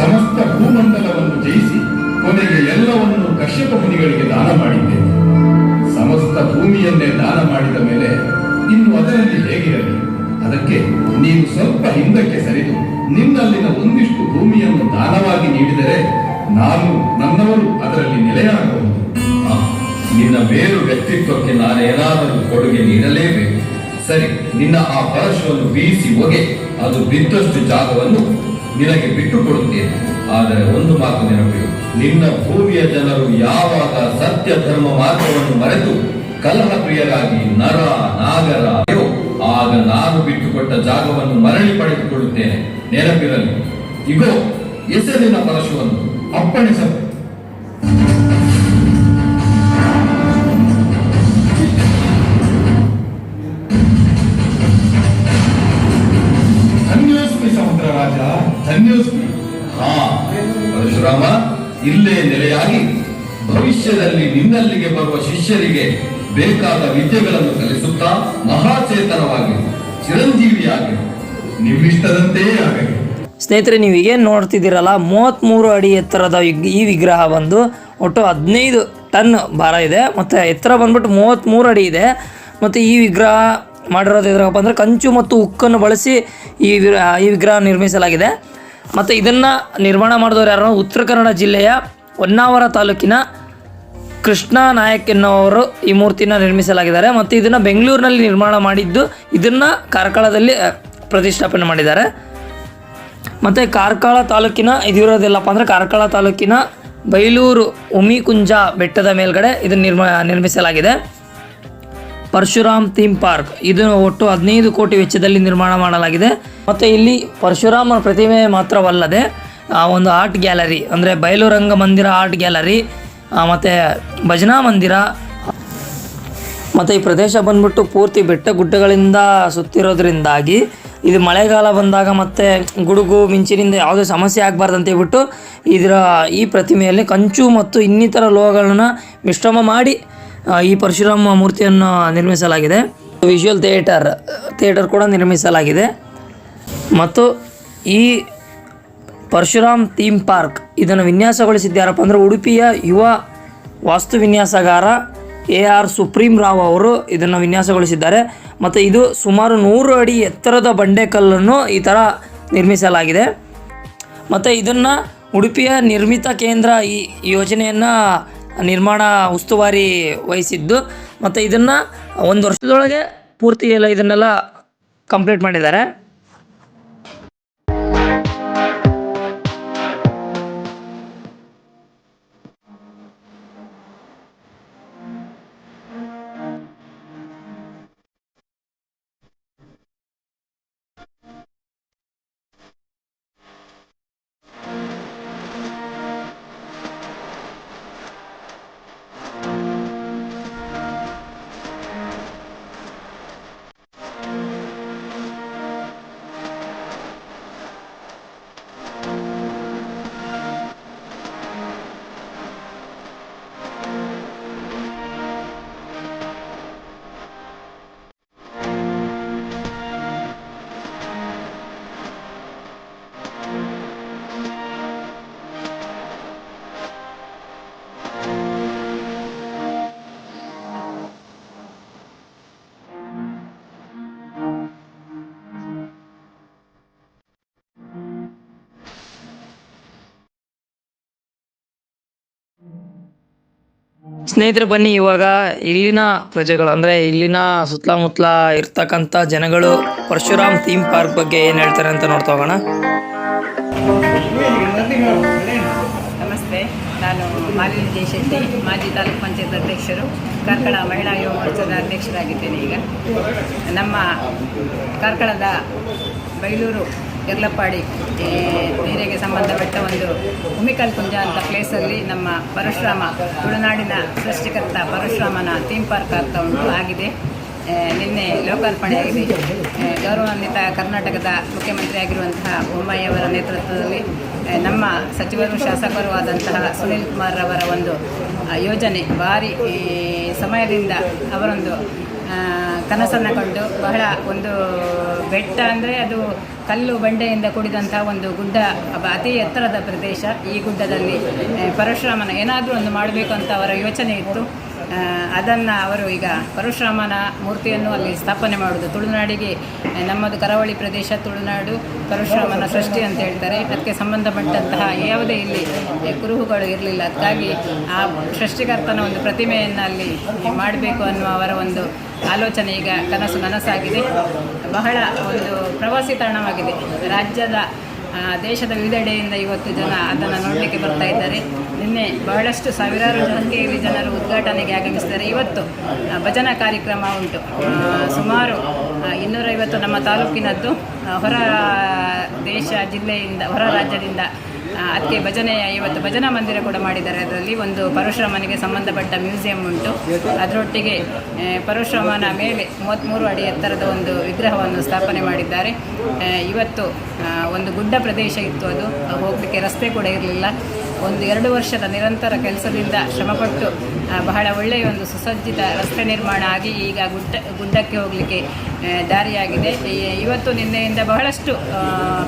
ಸಮಸ್ತ ಭೂಮಂಡಲವನ್ನು ಜಯಿಸಿ ಕೊನೆಗೆ ಎಲ್ಲವನ್ನು ಕಶ್ಯಪ ಮುನಿಗಳಿಗೆ ದಾನ ಮಾಡಿದ್ದೇನೆ. ಸಮಸ್ತ ಭೂಮಿಯನ್ನೇ ದಾನ ಮಾಡಿದ ಮೇಲೆ ಇನ್ನು ಅದರಲ್ಲಿ ಹೇಗಿರಲಿ? ಅದಕ್ಕೆ ನೀನು ಸ್ವಲ್ಪ ಹಿಂದಕ್ಕೆ ಸರಿದು ನಿನ್ನಲ್ಲಿನ ಒಂದಿಷ್ಟು ಭೂಮಿಯನ್ನು ದಾನವಾಗಿ ನೀಡಿದರೆ ನಾನು ನನ್ನವರು ಅದರಲ್ಲಿ ನೆಲೆಯಾಗಬಹುದು. ನಿನ್ನ ಬೇರು ವ್ಯಕ್ತಿತ್ವಕ್ಕೆ ನಾನೇನಾದರೂ ಕೊಡುಗೆ ನೀಡಲೇಬೇಕು. ಸರಿ, ನಿನ್ನ ಆ ಪರಶುವನ್ನು ಬೀಸಿ ಹೋಗಿ ಅದು ಬಿದ್ದಷ್ಟು ಜಾಗವನ್ನು ನಿನಗೆ ಬಿಟ್ಟು ಕೊಡುತ್ತೇನೆ ಆದರೆ ಒಂದು ಮಾತು ನೆನಪಿಡು. ನಿನ್ನ ಭೂಮಿಯ ಜನರು ಯಾವಾಗ ಸತ್ಯ ಧರ್ಮ ಮಾರ್ಗವನ್ನು ಮರೆತು ಕಲಹ ಪ್ರಿಯರಾಗಿ ನರ ನಾಗರ ಆಗ ನಾನು ಬಿಟ್ಟುಕೊಟ್ಟ ಜಾಗವನ್ನು ಮರಳಿ ಪಡೆದುಕೊಳ್ಳುತ್ತೇನೆ. ನೆನಪಿರಲಿ ಇಗೋ ಹೆಸರಿನ ಪರಶುವನ್ನು ಅಪ್ಪಣಿಸಬೇಕು ಧನ್ಯೋಸ್ಮಿ ಸಮುದ್ರ ರಾಜ ಧನ್ಯೋಸ್ಮಿ. ಹಾ ಪರಶುರಾಮ ಇಲ್ಲೇ ನೆಲೆಯಾಗಿ ಭವಿಷ್ಯದಲ್ಲಿ ನಿನ್ನಲ್ಲಿಗೆ ಬರುವ ಶಿಷ್ಯರಿಗೆ ಬೇಕಾದ ವಿದ್ಯೆಗಳನ್ನು ಕಲಿಸುತ್ತಾ ಮಹಾಚೇತನವಾಗಿ ಚಿರಂಜೀವಿಯಾಗಿ ನಿಮ್ಮಿಷ್ಟದಂತೆಯೇ ಆಗಲಿ. ಸ್ನೇಹಿತರೆ, ನೀವು ಏನು ನೋಡ್ತಿದ್ದೀರಲ್ಲ ಮೂವತ್ತ್ಮೂರು ಅಡಿ ಎತ್ತರದ ಈ ವಿಗ್ರಹ ಬಂದು ಒಟ್ಟು ಹದಿನೈದು ಟನ್ ಭಾರ ಇದೆ. ಮತ್ತು ಎತ್ತರ ಬಂದ್ಬಿಟ್ಟು ಮೂವತ್ತ್ಮೂರು ಅಡಿ ಇದೆ. ಮತ್ತು ಈ ವಿಗ್ರಹ ಮಾಡಿರೋದು ಇದ್ರಪ್ಪ ಅಂದರೆ ಕಂಚು ಮತ್ತು ಉಕ್ಕನ್ನು ಬಳಸಿ ಈ ಈ ವಿಗ್ರಹ ನಿರ್ಮಿಸಲಾಗಿದೆ. ಮತ್ತು ಇದನ್ನು ನಿರ್ಮಾಣ ಮಾಡಿದವರು ಯಾರು? ಉತ್ತರ ಕನ್ನಡ ಜಿಲ್ಲೆಯ ಹೊನ್ನಾವರ ತಾಲೂಕಿನ ಕೃಷ್ಣ ನಾಯಕ್ ಎನ್ನುವರು ಈ ಮೂರ್ತಿನ ನಿರ್ಮಿಸಲಾಗಿದ್ದಾರೆ ಮತ್ತು ಇದನ್ನು ಬೆಂಗಳೂರಿನಲ್ಲಿ ನಿರ್ಮಾಣ ಮಾಡಿದ್ದು ಇದನ್ನು ಕಾರ್ಕಳದಲ್ಲಿ ಪ್ರತಿಷ್ಠಾಪನೆ ಮಾಡಿದ್ದಾರೆ. ಮತ್ತು ಕಾರ್ಕಳ ತಾಲೂಕಿನ ಇದಿರೋದಿಲ್ಲಪ್ಪ ಅಂದರೆ ಕಾರ್ಕಳ ತಾಲೂಕಿನ ಬೈಲೂರು ಉಮಿಕುಂಜ ಬೆಟ್ಟದ ಮೇಲ್ಗಡೆ ಇದನ್ನು ನಿರ್ಮ ನಿರ್ಮಿಸಲಾಗಿದೆ. ಪರಶುರಾಮ್ ಥೀಮ್ ಪಾರ್ಕ್ ಇದು ಒಟ್ಟು ಹದಿನೈದು ಕೋಟಿ ವೆಚ್ಚದಲ್ಲಿ ನಿರ್ಮಾಣ ಮಾಡಲಾಗಿದೆ. ಮತ್ತು ಇಲ್ಲಿ ಪರಶುರಾಮನ ಪ್ರತಿಮೆ ಮಾತ್ರವಲ್ಲದೆ ಆ, ಒಂದು ಆರ್ಟ್ ಗ್ಯಾಲರಿ ಅಂದರೆ ಬಯಲುರಂಗ ಮಂದಿರ ಆರ್ಟ್ ಗ್ಯಾಲರಿ ಮತ್ತು ಭಜನಾ ಮಂದಿರ. ಮತ್ತು ಈ ಪ್ರದೇಶ ಬಂದ್ಬಿಟ್ಟು ಪೂರ್ತಿ ಬೆಟ್ಟ ಗುಡ್ಡಗಳಿಂದ ಸುತ್ತಿರೋದ್ರಿಂದಾಗಿ ಇದು ಮಳೆಗಾಲ ಬಂದಾಗ ಮತ್ತು ಗುಡುಗು, ಮಿಂಚಿನಿಂದ ಯಾವುದೇ ಸಮಸ್ಯೆ ಆಗಬಾರ್ದು ಅಂತ ಹೇಳ್ಬಿಟ್ಟು ಇದರ ಈ ಪ್ರತಿಮೆಯಲ್ಲಿ ಕಂಚು ಮತ್ತು ಇನ್ನಿತರ ಲೋಹಗಳನ್ನು ಮಿಶ್ರಮ ಮಾಡಿ ಈ ಪರಶುರಾಮ ಮೂರ್ತಿಯನ್ನು ನಿರ್ಮಿಸಲಾಗಿದೆ. ವಿಷುವಲ್ ಥಿಯೇಟರ್ ಥಿಯೇಟರ್ ಕೂಡ ನಿರ್ಮಿಸಲಾಗಿದೆ. ಮತ್ತು ಈ ಪರಶುರಾಮ್ ಥೀಮ್ ಪಾರ್ಕ್ ಇದನ್ನು ವಿನ್ಯಾಸಗೊಳಿಸಿದ್ದಾರಪ್ಪ ಅಂದರೆ ಉಡುಪಿಯ ಯುವ ವಾಸ್ತು ವಿನ್ಯಾಸಗಾರ ಎ ಆರ್ ಸುಪ್ರೀಂ ರಾವ್ ಅವರು ಇದನ್ನು ವಿನ್ಯಾಸಗೊಳಿಸಿದ್ದಾರೆ. ಮತ್ತು ಇದು ಸುಮಾರು ನೂರು ಅಡಿ ಎತ್ತರದ ಬಂಡೆಕಲ್ಲನ್ನು ಈ ಥರ ನಿರ್ಮಿಸಲಾಗಿದೆ. ಮತ್ತು ಇದನ್ನು ಉಡುಪಿಯ ನಿರ್ಮಿತ ಕೇಂದ್ರ ಈ ಯೋಜನೆಯನ್ನು ನಿರ್ಮಾಣ ಉಸ್ತುವಾರಿ ವಹಿಸಿದ್ದು. ಮತ್ತು ಇದನ್ನು ಒಂದು ವರ್ಷದೊಳಗೆ ಪೂರ್ತಿ ಎಲ್ಲ ಇದನ್ನೆಲ್ಲ ಕಂಪ್ಲೀಟ್ ಮಾಡಿದ್ದಾರೆ. ಸ್ನೇಹಿತರೆ, ಬನ್ನಿ. ಇವಾಗ ಇಲ್ಲಿನ ಪ್ರಜೆಗಳು, ಅಂದರೆ ಇಲ್ಲಿನ ಸುತ್ತಮುತ್ತಲ ಇರ್ತಕ್ಕಂತ ಜನಗಳು ಪರಶುರಾಮ್ ಥೀಮ್ ಪಾರ್ಕ್ ಬಗ್ಗೆ ಏನು ಹೇಳ್ತಾರೆ ಅಂತ ನೋಡ್ತಾ ಹೋಗೋಣ. ನಮಸ್ತೆ. ನಾನು ಮಾಲಿನಿ ಜಯಶೆಟ್ಟಿ ಮಾಜಿ ತಾಲೂಕು ಪಂಚಾಯತ್ ಅಧ್ಯಕ್ಷರು, ಕಾರ್ಕಳ ಮಹಿಳಾ ಯುವ ಮೋರ್ಚಾದ ಅಧ್ಯಕ್ಷರಾಗಿದ್ದೇನೆ ಈಗ. ನಮ್ಮ ಕಾರ್ಕಳದ ಬೈಲೂರು ಯರ್ಲಪ್ಪಾಡಿ ನೀರಿಗೆ ಸಂಬಂಧಪಟ್ಟ ಒಂದು ಉಮಿಕಲ್ ಕುಂಜ ಅಂತ ಪ್ಲೇಸಲ್ಲಿ ನಮ್ಮ ಪರಶುರಾಮ, ತುಳುನಾಡಿನ ಸೃಷ್ಟಿಕರ್ತ ಪರಶುರಾಮನ ಥೀಮ್ ಪಾರ್ಕ್ ಅಂತ ಉಂಟು, ಆಗಿದೆ. ನಿನ್ನೆ ಲೋಕಾರ್ಪಣೆಯಾಗಿದೆ ಗೌರವಾನ್ವಿತ ಕರ್ನಾಟಕದ ಮುಖ್ಯಮಂತ್ರಿ ಆಗಿರುವಂತಹ ಬೊಮ್ಮಾಯಿಯವರ ನೇತೃತ್ವದಲ್ಲಿ ನಮ್ಮ ಸಚಿವರು ಶಾಸಕರು ಆದಂತಹ ಸುನೀಲ್ ಕುಮಾರ್ ಅವರ ಒಂದು ಯೋಜನೆ, ಭಾರಿ ಸಮಯದಿಂದ ಅವರೊಂದು ಕನಸನ್ನು ಕಂಡು ಬಹಳ ಒಂದು ಬೆಟ್ಟ ಅಂದರೆ ಅದು ಕಲ್ಲು ಬಂಡೆಯಿಂದ ಕೂಡಿದಂಥ ಒಂದು ಗುಡ್ಡ ಅತಿ ಎತ್ತರದ ಪ್ರದೇಶ ಈ ಗುಡ್ಡದಲ್ಲಿ. ಪರಶುರಾಮನ ಏನಾದರೂ ಒಂದು ಮಾಡಬೇಕು ಅಂತ ಅವರ ಯೋಚನೆ ಇತ್ತು. ಅದನ್ನು ಅವರು ಈಗ ಪರಶುರಾಮನ ಮೂರ್ತಿಯನ್ನು ಅಲ್ಲಿ ಸ್ಥಾಪನೆ ಮಾಡುವುದು ತುಳುನಾಡಿಗೆ ನಮ್ಮದು ಕರಾವಳಿ ಪ್ರದೇಶ ತುಳುನಾಡು ಪರಶುರಾಮನ ಸೃಷ್ಟಿ ಅಂತ ಹೇಳ್ತಾರೆ. ಅದಕ್ಕೆ ಸಂಬಂಧಪಟ್ಟಂತಹ ಯಾವುದೇ ಇಲ್ಲಿ ಕುರುಹುಗಳು ಇರಲಿಲ್ಲ. ಅದಕ್ಕಾಗಿ ಆ ಸೃಷ್ಟಿಕರ್ತನ ಒಂದು ಪ್ರತಿಮೆಯನ್ನು ಅಲ್ಲಿ ಮಾಡಬೇಕು ಅನ್ನುವ ಅವರ ಒಂದು ಆಲೋಚನೆ ಈಗ ಕನಸು ನನಸಾಗಿದೆ ಬಹಳ ಒಂದು ಪ್ರವಾಸಿ ತಾಣವಾಗಿದೆ. ರಾಜ್ಯದ ದೇಶದ ವಿವಿಧೆಡೆಯಿಂದ ಇವತ್ತು ಜನ ಅದನ್ನು ನೋಡಲಿಕ್ಕೆ ಬರ್ತಾ ಇದ್ದಾರೆ. ನಿನ್ನೆ ಬಹಳಷ್ಟು ಸಾವಿರಾರು ಸಂಖ್ಯೆಯಲ್ಲಿ ಜನರು ಉದ್ಘಾಟನೆಗೆ ಆಗಮಿಸಿದ್ದಾರೆ. ಇವತ್ತು ಭಜನಾ ಕಾರ್ಯಕ್ರಮ ಉಂಟು. ಸುಮಾರು ಇನ್ನೂರೈವತ್ತು ನಮ್ಮ ತಾಲೂಕಿನದ್ದು ಹೊರ ದೇಶ ಜಿಲ್ಲೆಯಿಂದ ಹೊರ ರಾಜ್ಯದಿಂದ ಅದಕ್ಕೆ ಭಜನೆಯ ಇವತ್ತು ಭಜನಾ ಮಂದಿರ ಕೂಡ ಮಾಡಿದ್ದಾರೆ. ಅದರಲ್ಲಿ ಒಂದು ಪರಶುರಾಮನಿಗೆ ಸಂಬಂಧಪಟ್ಟ ಮ್ಯೂಸಿಯಂ ಉಂಟು. ಅದರೊಟ್ಟಿಗೆ ಪರಶುರಾಮನ ಮೇಲೆ ಮೂವತ್ತ್ಮೂರು ಅಡಿ ಎತ್ತರದ ಒಂದು ವಿಗ್ರಹವನ್ನು ಸ್ಥಾಪನೆ ಮಾಡಿದ್ದಾರೆ. ಇವತ್ತು ಒಂದು ಗುಡ್ಡ ಪ್ರದೇಶ ಇತ್ತು ಅದು. ಹೋಗಲಿಕ್ಕೆ ರಸ್ತೆ ಕೂಡ ಇರಲಿಲ್ಲ. ಒಂದು ಎರಡು ವರ್ಷದ ನಿರಂತರ ಕೆಲಸದಿಂದ ಶ್ರಮಪಟ್ಟು ಬಹಳ ಒಳ್ಳೆಯ ಒಂದು ಸುಸಜ್ಜಿತ ರಸ್ತೆ ನಿರ್ಮಾಣ ಆಗಿ ಈಗ ಗುಡ್ಡ ಗುಡ್ಡಕ್ಕೆ ಹೋಗಲಿಕ್ಕೆ ದಾರಿಯಾಗಿದೆ. ಇವತ್ತು ನಿನ್ನೆಯಿಂದ ಬಹಳಷ್ಟು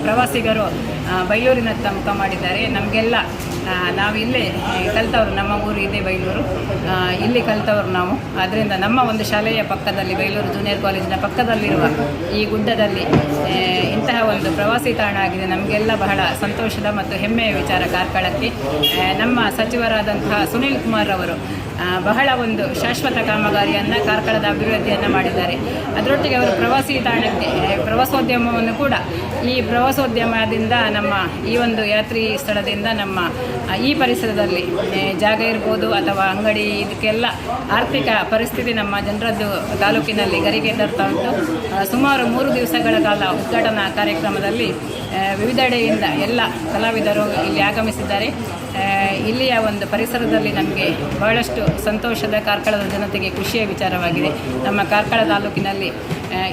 ಪ್ರವಾಸಿಗರು ಬೈಯೂರಿನತ್ತ ಮುಖ ಮಾಡಿದ್ದಾರೆ. ನಮಗೆಲ್ಲ ಆ, ನಾವು ಇಲ್ಲೇ ಕಲ್ತವರು ನಮ್ಮ ಊರು ಇದೆ ಬೈಲೂರು. ಇಲ್ಲಿ ಕಲ್ತವರು ನಾವು. ಆದ್ದರಿಂದ ನಮ್ಮ ಒಂದು ಶಾಲೆಯ ಪಕ್ಕದಲ್ಲಿ ಬೈಲೂರು ಜೂನಿಯರ್ ಕಾಲೇಜಿನ ಪಕ್ಕದಲ್ಲಿರುವ ಈ ಗುಡ್ಡದಲ್ಲಿ ಇಂತಹ ಒಂದು ಪ್ರವಾಸಿ ತಾಣ ಆಗಿದೆ. ನಮಗೆಲ್ಲ ಬಹಳ ಸಂತೋಷದ ಮತ್ತು ಹೆಮ್ಮೆಯ ವಿಚಾರ ಕಾರ್ಕಳಕ್ಕೆ. ನಮ್ಮ ಸಚಿವರಾದಂತಹ ಸುನೀಲ್ ಕುಮಾರ್ ಅವರು ಬಹಳ ಒಂದು ಶಾಶ್ವತ ಕಾಮಗಾರಿಯನ್ನು ಕಾರ್ಕಳದ ಅಭಿವೃದ್ಧಿಯನ್ನು ಮಾಡಿದ್ದಾರೆ. ಅದರೊಟ್ಟಿಗೆ ಅವರು ಪ್ರವಾಸಿ ತಾಣಕ್ಕೆ ಪ್ರವಾಸೋದ್ಯಮವನ್ನು ಕೂಡ ಈ ಪ್ರವಾಸೋದ್ಯಮದಿಂದ ನಮ್ಮ ಈ ಒಂದು ಯಾತ್ರಿ ಸ್ಥಳದಿಂದ ನಮ್ಮ ಈ ಪರಿಸರದಲ್ಲಿ ಜಾಗ ಇರ್ಬೋದು ಅಥವಾ ಅಂಗಡಿ, ಇದಕ್ಕೆಲ್ಲ ಆರ್ಥಿಕ ಪರಿಸ್ಥಿತಿ ನಮ್ಮ ಜನರದ್ದು ತಾಲೂಕಿನಲ್ಲಿ ಗರಿಗೆ ತರ್ತಾ ಉಂಟು. ಸುಮಾರು ಮೂರು ದಿವಸಗಳ ಕಾಲ ಉದ್ಘಾಟನಾ ಕಾರ್ಯಕ್ರಮದಲ್ಲಿ ವಿವಿಧೆಡೆಯಿಂದ ಎಲ್ಲ ಕಲಾವಿದರು ಇಲ್ಲಿ ಆಗಮಿಸಿದ್ದಾರೆ. ಇಲ್ಲಿಯ ಒಂದು ಪರಿಸರದಲ್ಲಿ ನಮಗೆ ಬಹಳಷ್ಟು ಸಂತೋಷದ ಕಾರ್ಕಳದ ಜನತೆಗೆ ಖುಷಿಯ ವಿಚಾರವಾಗಿದೆ. ನಮ್ಮ ಕಾರ್ಕಳ ತಾಲೂಕಿನಲ್ಲಿ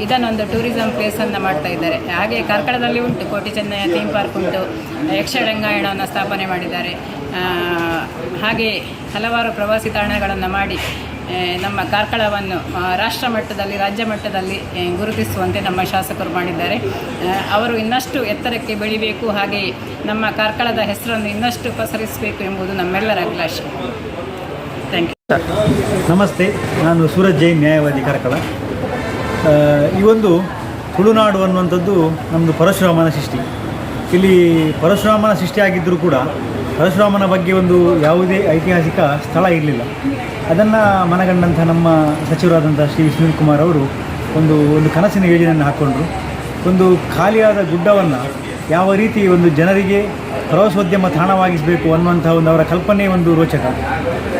ಇದನ್ನೊಂದು ಟೂರಿಸಂ ಪ್ಲೇಸನ್ನು ಮಾಡ್ತಾ ಇದ್ದಾರೆ. ಹಾಗೆ ಕಾರ್ಕಳದಲ್ಲಿ ಉಂಟು ಕೋಟಿ ಚೆನ್ನಯ್ಯ ಥೀಮ್ ಪಾರ್ಕ್ ಉಂಟು, ಯಕ್ಷರಂಗಾಯಣವನ್ನು ಸ್ಥಾಪನೆ ಮಾಡಿದ್ದಾರೆ. ಹಾಗೆ ಹಲವಾರು ಪ್ರವಾಸಿ ತಾಣಗಳನ್ನು ಮಾಡಿ ನಮ್ಮ ಕಾರ್ಕಳವನ್ನು ರಾಷ್ಟ್ರ ಮಟ್ಟದಲ್ಲಿ, ರಾಜ್ಯ ಮಟ್ಟದಲ್ಲಿ ಗುರುತಿಸುವಂತೆ ನಮ್ಮ ಶಾಸಕರು ಮಾಡಿದ್ದಾರೆ. ಅವರು ಇನ್ನಷ್ಟು ಎತ್ತರಕ್ಕೆ ಬೆಳಿಬೇಕು, ಹಾಗೆ ನಮ್ಮ ಕಾರ್ಕಳದ ಹೆಸರನ್ನು ಇನ್ನಷ್ಟು ಪಸರಿಸಬೇಕು ಎಂಬುದು ನಮ್ಮೆಲ್ಲರ ಅಭಿಲಾಷೆ. ಥ್ಯಾಂಕ್ ಯು ನಮಸ್ತೆ. ನಾನು ಸೂರಜ್ ಜೈನ್ ನ್ಯಾಯವಾದಿ ಕರಕಳ. ಈ ಒಂದು ತುಳುನಾಡು ಅನ್ನುವಂಥದ್ದು ನಮ್ಮದು ಪರಶುರಾಮನ ಸೃಷ್ಟಿ. ಇಲ್ಲಿ ಪರಶುರಾಮನ ಸೃಷ್ಟಿಯಾಗಿದ್ದರೂ ಕೂಡ ಪರಶುರಾಮನ ಬಗ್ಗೆ ಒಂದು ಯಾವುದೇ ಐತಿಹಾಸಿಕ ಸ್ಥಳ ಇರಲಿಲ್ಲ. ಅದನ್ನು ಮನಗಂಡಂಥ ನಮ್ಮ ಸಚಿವರಾದಂಥ ಶ್ರೀ ಸುನೀಲ್ ಕುಮಾರ್ ಅವರು ಒಂದು ಒಂದು ಕನಸಿನ ಯೋಜನೆಯನ್ನು ಹಾಕ್ಕೊಂಡ್ರು ಒಂದು ಖಾಲಿಯಾದ ಗುಡ್ಡವನ್ನು ಯಾವ ರೀತಿ ಒಂದು ಜನರಿಗೆ ಪ್ರವಾಸೋದ್ಯಮ ತಾಣವಾಗಿಸಬೇಕು ಅನ್ನುವಂಥ ಒಂದು ಅವರ ಕಲ್ಪನೆ ಒಂದು ರೋಚಕ.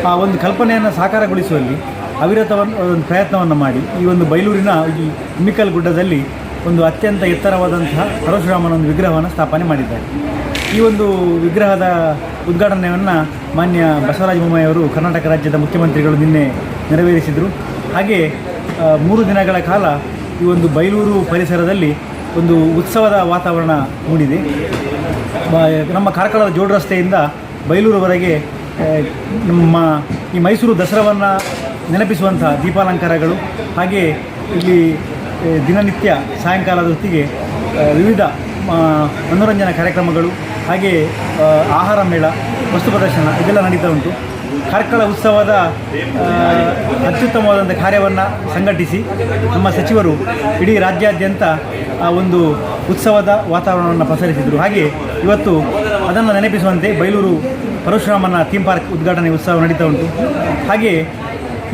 ಆ ಒಂದು ಕಲ್ಪನೆಯನ್ನು ಸಾಕಾರಗೊಳಿಸುವಲ್ಲಿ ಅವಿರತವನ್ನು, ಒಂದು ಪ್ರಯತ್ನವನ್ನು ಮಾಡಿ. ಈ ಒಂದು ಬೈಲೂರಿನ ಈ ಹಿಮಿಕಲ್ ಗುಡ್ಡದಲ್ಲಿ ಒಂದು ಅತ್ಯಂತ ಎತ್ತರವಾದಂತಹ ಪರಶುರಾಮನ ಒಂದು ವಿಗ್ರಹವನ್ನು ಸ್ಥಾಪನೆ ಮಾಡಿದ್ದಾರೆ. ಈ ಒಂದು ವಿಗ್ರಹದ ಉದ್ಘಾಟನೆಯನ್ನು ಮಾನ್ಯ ಬಸವರಾಜ ಬೊಮ್ಮಾಯಿಯವರು ಕರ್ನಾಟಕ ರಾಜ್ಯದ ಮುಖ್ಯಮಂತ್ರಿಗಳು ನಿನ್ನೆ ನೆರವೇರಿಸಿದರು. ಹಾಗೆ ಮೂರು ದಿನಗಳ ಕಾಲ ಈ ಒಂದು ಬೈಲೂರು ಪರಿಸರದಲ್ಲಿ ಒಂದು ಉತ್ಸವದ ವಾತಾವರಣ ಮೂಡಿದೆ. ನಮ್ಮ ಕಾರ್ಕಳದ ಜೋಡು ರಸ್ತೆಯಿಂದ ಬೈಲೂರುವರೆಗೆ ನಮ್ಮ ಈ ಮೈಸೂರು ದಸರಾವನ್ನು ನೆನಪಿಸುವಂಥ ದೀಪಾಲಂಕಾರಗಳು ಹಾಗೆ ಇಲ್ಲಿ ದಿನನಿತ್ಯ ಸಾಯಂಕಾಲದ ಹೊತ್ತಿಗೆ ವಿವಿಧ ಮನೋರಂಜನಾ ಕಾರ್ಯಕ್ರಮಗಳು ಹಾಗೆ ಆಹಾರ ಮೇಳ, ವಸ್ತು ಪ್ರದರ್ಶನ ಇದೆಲ್ಲ ನಡೀತಾ ಉಂಟು. ಕಾರ್ಕಳ ಉತ್ಸವದ ಅತ್ಯುತ್ತಮವಾದಂಥ ಕಾರ್ಯವನ್ನು ಸಂಘಟಿಸಿ ನಮ್ಮ ಸಚಿವರು ಇಡೀ ರಾಜ್ಯಾದ್ಯಂತ, ಆ, ಒಂದು ಉತ್ಸವದ ವಾತಾವರಣವನ್ನು ಪಸರಿಸಿದರು ಹಾಗೆ ಇವತ್ತು ಅದನ್ನು ನೆನಪಿಸುವಂತೆ ಬೈಲೂರು ಪರಶುರಾಮನ ಥೀಮ್ ಪಾರ್ಕ್ ಉದ್ಘಾಟನೆ ಉತ್ಸವ ನಡೀತಾ ಉಂಟು. ಹಾಗೆ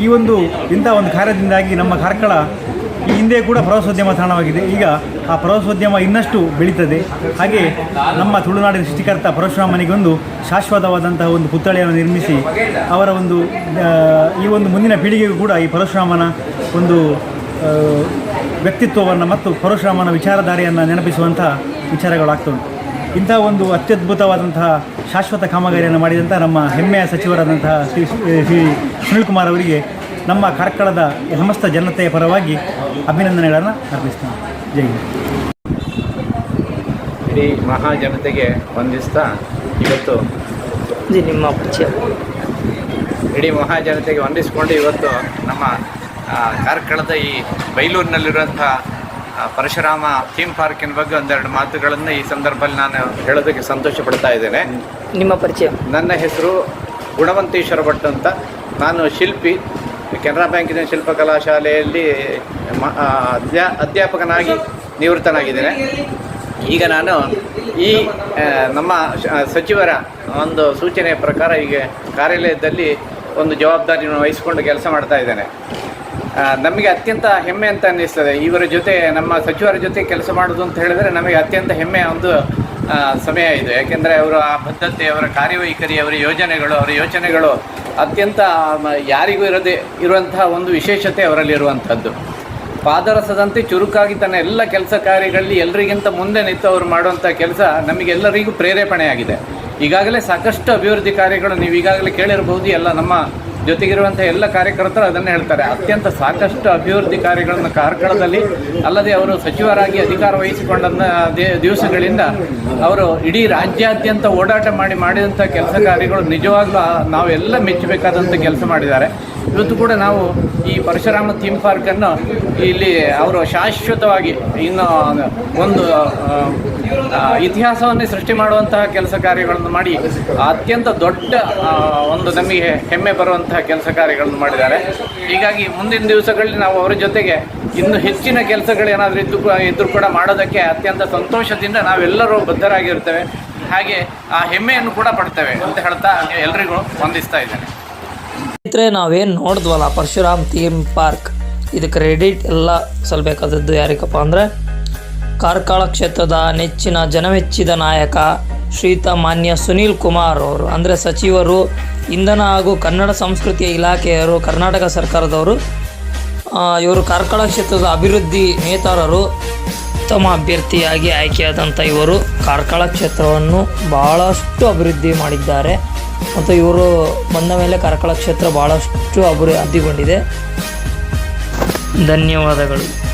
ಈ ಒಂದು ಇಂಥ ಒಂದು ಕಾರ್ಯದಿಂದಾಗಿ ನಮ್ಮ ಕಾರ್ಕಳ ಈ ಹಿಂದೆ ಕೂಡ ಪ್ರವಾಸೋದ್ಯಮ ತಾಣವಾಗಿದೆ. ಈಗ ಆ ಪ್ರವಾಸೋದ್ಯಮ ಇನ್ನಷ್ಟು ಬೆಳೀತದೆ. ಹಾಗೆ ನಮ್ಮ ತುಳುನಾಡಿನ ಸೃಷ್ಟಿಕರ್ತ ಪರಶುರಾಮನಿಗೊಂದು ಶಾಶ್ವತವಾದಂತಹ ಒಂದು ಪುತ್ಥಳಿಯನ್ನು ನಿರ್ಮಿಸಿ ಅವರ ಒಂದು ಈ ಒಂದು ಮುಂದಿನ ಪೀಳಿಗೆಗೂ ಕೂಡ ಈ ಪರಶುರಾಮನ ಒಂದು ವ್ಯಕ್ತಿತ್ವವನ್ನು ಮತ್ತು ಪರಶುರಾಮನ ವಿಚಾರಧಾರೆಯನ್ನು ನೆನಪಿಸುವಂಥ ವಿಚಾರಗಳಾಗ್ತವೆ ಇಂಥ ಒಂದು ಅತ್ಯದ್ಭುತವಾದಂತಹ ಶಾಶ್ವತ ಕಾಮಗಾರಿಯನ್ನು ಮಾಡಿದಂಥ ನಮ್ಮ ಹೆಮ್ಮೆಯ ಸಚಿವರಾದಂತಹ ಶ್ರೀ ಶ್ರೀ ಸುನಿಲ್ ಕುಮಾರ್ ಅವರಿಗೆ ನಮ್ಮ ಕಾರ್ಕಳದ ಸಮಸ್ತ ಜನತೆಯ ಪರವಾಗಿ ಅಭಿನಂದನೆಗಳನ್ನು ಅರ್ಪಿಸ್ತೇನೆ. ಜೈ ಹಿಂದ್. ಇಡೀ ಮಹಾಜನತೆಗೆ ವಂದಿಸ್ತಾ ಇವತ್ತು ನಿಮ್ಮ ಪರಿಚಯ. ಇಡೀ ಮಹಾಜನತೆಗೆ ವಂದಿಸಿಕೊಂಡು ಇವತ್ತು ನಮ್ಮ ಕಾರ್ಕಳದ ಈ ಬೈಲೂರಿನಲ್ಲಿರುವಂಥ ಪರಶುರಾಮ ಥೀಮ್ ಪಾರ್ಕಿನ ಬಗ್ಗೆ ಒಂದೆರಡು ಮಾತುಗಳನ್ನು ಈ ಸಂದರ್ಭದಲ್ಲಿ ನಾನು ಹೇಳೋದಕ್ಕೆ ಸಂತೋಷ ಪಡ್ತಾ ಇದ್ದೇನೆ. ನಿಮ್ಮ ಪರಿಚಯ. ನನ್ನ ಹೆಸರು ಗುಣವಂತೇಶ್ವರ ಭಟ್ ಅಂತ. ನಾನು ಶಿಲ್ಪಿ ಕೆನರಾ ಬ್ಯಾಂಕಿನ ಶಿಲ್ಪಕಲಾ ಶಾಲೆಯಲ್ಲಿ ಅಧ್ಯಾ ಅಧ್ಯಾಪಕನಾಗಿ ನಿವೃತ್ತನಾಗಿದ್ದೇನೆ. ಈಗ ನಾನು ಈ ನಮ್ಮ ಸಚಿವರ ಒಂದು ಸೂಚನೆಯ ಪ್ರಕಾರ ಈಗ ಕಾರ್ಯಾಲಯದಲ್ಲಿ ಒಂದು ಜವಾಬ್ದಾರಿಯನ್ನು ವಹಿಸಿಕೊಂಡು ಕೆಲಸ ಮಾಡ್ತಾ ಇದ್ದೇನೆ. ನಮಗೆ ಅತ್ಯಂತ ಹೆಮ್ಮೆ ಅಂತ ಅನ್ನಿಸ್ತದೆ. ಇವರ ಜೊತೆ, ನಮ್ಮ ಸಚಿವರ ಜೊತೆ ಕೆಲಸ ಮಾಡೋದು ಅಂತ ಹೇಳಿದರೆ ನಮಗೆ ಅತ್ಯಂತ ಹೆಮ್ಮೆಯ ಒಂದು ಸಮಯ ಇದು. ಯಾಕೆಂದರೆ ಅವರು ಆ ಬದ್ಧತೆ ಅವರ ಕಾರ್ಯವೈಖರಿ, ಅವರ ಯೋಜನೆಗಳು, ಅವರ ಯೋಚನೆಗಳು ಅತ್ಯಂತ ಯಾರಿಗೂ ಇರದೆ ಇರುವಂತಹ ಒಂದು ವಿಶೇಷತೆ ಅವರಲ್ಲಿ ಇರುವಂಥದ್ದು. ಪಾದರಸದಂತೆ ಚುರುಕಾಗಿ ತನ್ನ ಎಲ್ಲ ಕೆಲಸ ಕಾರ್ಯಗಳಲ್ಲಿ ಎಲ್ಲರಿಗಿಂತ ಮುಂದೆ ನಿಂತು ಅವರು ಮಾಡುವಂಥ ಕೆಲಸ ನಮಗೆಲ್ಲರಿಗೂ ಪ್ರೇರೇಪಣೆಯಾಗಿದೆ. ಈಗಾಗಲೇ ಸಾಕಷ್ಟು ಅಭಿವೃದ್ಧಿ ಕಾರ್ಯಗಳು ನೀವು ಈಗಾಗಲೇ ಕೇಳಿರಬಹುದು. ಎಲ್ಲ ನಮ್ಮ ಜೊತೆಗಿರುವಂಥ ಎಲ್ಲ ಕಾರ್ಯಕರ್ತರು ಅದನ್ನು ಹೇಳ್ತಾರೆ. ಅತ್ಯಂತ ಸಾಕಷ್ಟು ಅಭಿವೃದ್ಧಿ ಕಾರ್ಯಗಳನ್ನು ಕಾರ್ಕಳದಲ್ಲಿ ಅಲ್ಲದೆ ಅವರು ಸಚಿವರಾಗಿ ಅಧಿಕಾರ ವಹಿಸಿಕೊಂಡ ದಿವಸಗಳಿಂದ ಅವರು ಇಡೀ ರಾಜ್ಯಾದ್ಯಂತ ಓಡಾಟ ಮಾಡಿ ಮಾಡಿದಂಥ ಕೆಲಸ ಕಾರ್ಯಗಳು ನಿಜವಾಗ್ಲೂ ನಾವೆಲ್ಲ ಮೆಚ್ಚಬೇಕಾದಂಥ ಕೆಲಸ ಮಾಡಿದ್ದಾರೆ. ಇವತ್ತು ಕೂಡ ನಾವು ಈ ಪರಶುರಾಮ ಥೀಮ್ ಪಾರ್ಕನ್ನು ಇಲ್ಲಿ ಅವರು ಶಾಶ್ವತವಾಗಿ ಇನ್ನು ಒಂದು ಇತಿಹಾಸವನ್ನೇ ಸೃಷ್ಟಿ ಮಾಡುವಂತಹ ಕೆಲಸ ಕಾರ್ಯಗಳನ್ನು ಮಾಡಿ ಅತ್ಯಂತ ದೊಡ್ಡ ಒಂದು ನಮಗೆ ಹೆಮ್ಮೆ ಬರುವಂತಹ ಕೆಲಸ ಕಾರ್ಯಗಳನ್ನು ಮಾಡಿದ್ದಾರೆ. ಹೀಗಾಗಿ ಮುಂದಿನ ದಿವಸಗಳಲ್ಲಿ ನಾವು ಅವರ ಜೊತೆಗೆ ಇನ್ನು ಹೆಚ್ಚಿನ ಕೆಲಸಗಳೇನಾದರೂ ಇದ್ದು ಇದ್ರೂ ಕೂಡ ಮಾಡೋದಕ್ಕೆ ಅತ್ಯಂತ ಸಂತೋಷದಿಂದ ನಾವೆಲ್ಲರೂ ಬದ್ಧರಾಗಿರ್ತೇವೆ ಹಾಗೆ ಆ ಹೆಮ್ಮೆಯನ್ನು ಕೂಡ ಪಡ್ತೇವೆ ಅಂತ ಹೇಳ್ತಾ ಎಲ್ರಿಗೂ ವಂದಿಸ್ತಾ ಇದ್ದೇನೆ. ಸ್ನೇಹಿತರೆ, ನಾವೇನು ನೋಡಿದ್ವಲ್ಲ, ಪರಶುರಾಮ್ ಥೀಮ್ ಪಾರ್ಕ್. ಇದು ಕ್ರೆಡಿಟ್ ಎಲ್ಲ ಸಲ್ಲಬೇಕಾದದ್ದು ಯಾರಿಗಪ್ಪ ಅಂದರೆ, ಕಾರ್ಕಳ ಕ್ಷೇತ್ರದ ನೆಚ್ಚಿನ ಜನಮೆಚ್ಚಿದ ನಾಯಕ ಶ್ರೀತ ಮಾನ್ಯ ಸುನೀಲ್ ಕುಮಾರ್ ಅವರು. ಅಂದರೆ ಸಚಿವರು, ಇಂಧನ ಹಾಗೂ ಕನ್ನಡ ಸಂಸ್ಕೃತಿಯ ಇಲಾಖೆಯವರು ಕರ್ನಾಟಕ ಸರ್ಕಾರದವರು ಇವರು ಕಾರ್ಕಳ ಕ್ಷೇತ್ರದ ಅಭಿವೃದ್ಧಿ ನೇತಾರರು, ಉತ್ತಮ ಅಭ್ಯರ್ಥಿಯಾಗಿ ಆಯ್ಕೆಯಾದಂಥ ಇವರು. ಕಾರ್ಕಳ ಕ್ಷೇತ್ರವನ್ನು ಬಹಳಷ್ಟು ಅಭಿವೃದ್ಧಿ ಮಾಡಿದ್ದಾರೆ. ಮತ್ತು ಇವರು ಬಂದ ಮೇಲೆ ಕಾರ್ಕಳ ಕ್ಷೇತ್ರ ಭಾಳಷ್ಟು ಅಭಿವೃದ್ಧಿಗೊಂಡಿದೆ. ಧನ್ಯವಾದಗಳು.